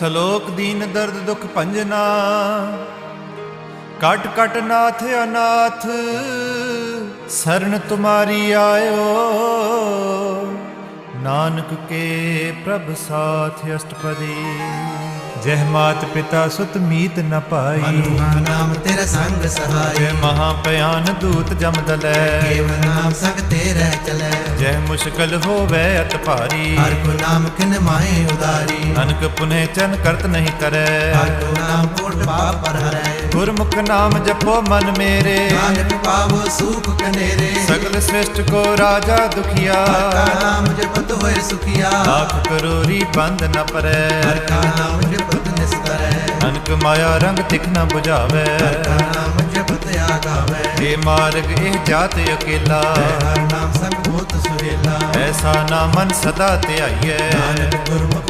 ਸਲੋਕ ਦੀਨ ਦਰਦ ਦੁਖ ਭੰਜਨਾ ਕਟ ਕਟ ਨਾਥ ਅਨਾਥ ਸਰਨ ਤੁਮਾਰੀ ਆਇਓ। ਨਾਨਕ ਕੇ ਪ੍ਰਭ ਸਾਥ ਅਸ਼ਟਪਦੀ। ਜਹ ਮਾਤ ਪਿਤਾ ਸੁਤ ਮੀਤ ਨ ਪਾਈ। ਮਨੁਆ ਨਾਮ ਤੇਰਾ ਸੰਗ ਸਹਾਈ। ਮਹਾ ਭਿਆਨ ਦੂਤ ਜਮ ਦਲੈ। ਕੇਵਲ ਨਾਮ ਸੰਗ ਤੇਰੇ ਚਲੇ। ਮੁਸ਼ਕਲ ਹੋਵੇ ਅਤ ਭਾਰੀ ਹਰ ਕੋ ਨਾਮ ਕਿਨ ਮਾਏ ਉਦਾਰੀ। ਅਨਕ ਪੁਨੇ ਚਨ ਕਰਤ ਨਹੀਂ ਕਰੈ। ਹਰ ਕੋ ਨਾਮ ਕੋਟ ਪਾਪ ਪਰ ਹਰੈ। ਗੁਰਮੁਖ ਨਾਮ ਜਪੋ ਮਨ ਮੇਰੇ। ਨਾਨਕ ਪਾਵੋ ਸੂਖ ਕਨੇਰੇ। ਸਗਲ ਸ੍ਰਿਸ਼ਟ ਕੋ ਰਾਜਾ ਦੁਖੀਆ। ਹਰ ਕਾ ਨਾਮ ਜਪਤ ਹੋਏ ਸੁਖੀਆ। ਆਖ ਕਰੋਰੀ ਬੰਦ ਨ ਪਰੈ। ਹਰ ਕਾ ਨਾਮ ਜਪਤ ਨਿਸਤਰੈ ਅਨਕ ਮਾਇਆ ਰੰਗ ਤਿਖ ਨ 부ਝਾਵੈ ਹਰ ਕਾ ਨਾਮ ਜਪਤ ਆਗਾਵੈ ਇਹ ਮਾਰਗ ਇਹ ਜਾਤ ਅਕੇਲਾ। ਹਰ ਨਾਮ ਸੰਗ ਹੋਤ ਐਸਾ ਨਾ ਮਨ ਸਦਾ ਧਿਆਈਐ ਨਾਨਕ ਗੁਰਮੁਖ ਪੰਗਤ